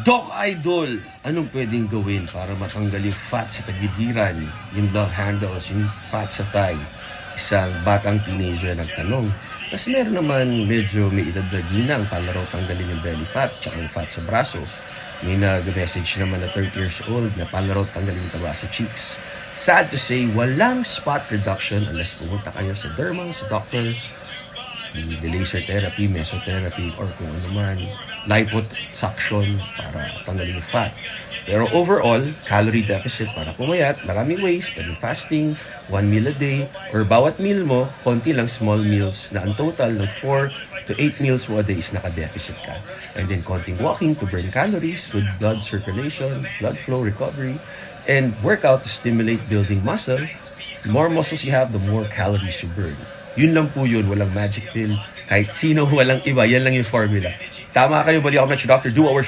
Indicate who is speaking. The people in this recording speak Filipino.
Speaker 1: Doc Idol, anong pwedeng gawin para matanggal yung fat sa tagiliran, yung love handles, yung fat sa thigh? Isang batang teenager nagtanong. Tapos meron naman medyo may edad na ginang para tanggalin yung belly fat tsaka yung fat sa braso. May nag-message naman na 30 years old na para tanggalin yung taba sa cheeks. Sad to say, walang spot reduction unless pumunta kayo sa derma, sa doctor, the laser therapy, mesotherapy, or kung ano man, liposuction para tanggalin yung fat. Pero overall, calorie deficit para pumayat, maraming ways, pwedeng fasting, one meal a day, or bawat meal mo, konti lang small meals na ang total ng 4 to 8 meals mo a day is naka-deficit ka. And then konting walking to burn calories, good blood circulation, blood flow recovery, and workout to stimulate building muscle. The more muscles you have, the more calories you burn. Yun lang po yun, walang magic pill. Kahit sino, walang iba, yan lang yung formula. Tama kayo, bali ako na si Dr. Do Our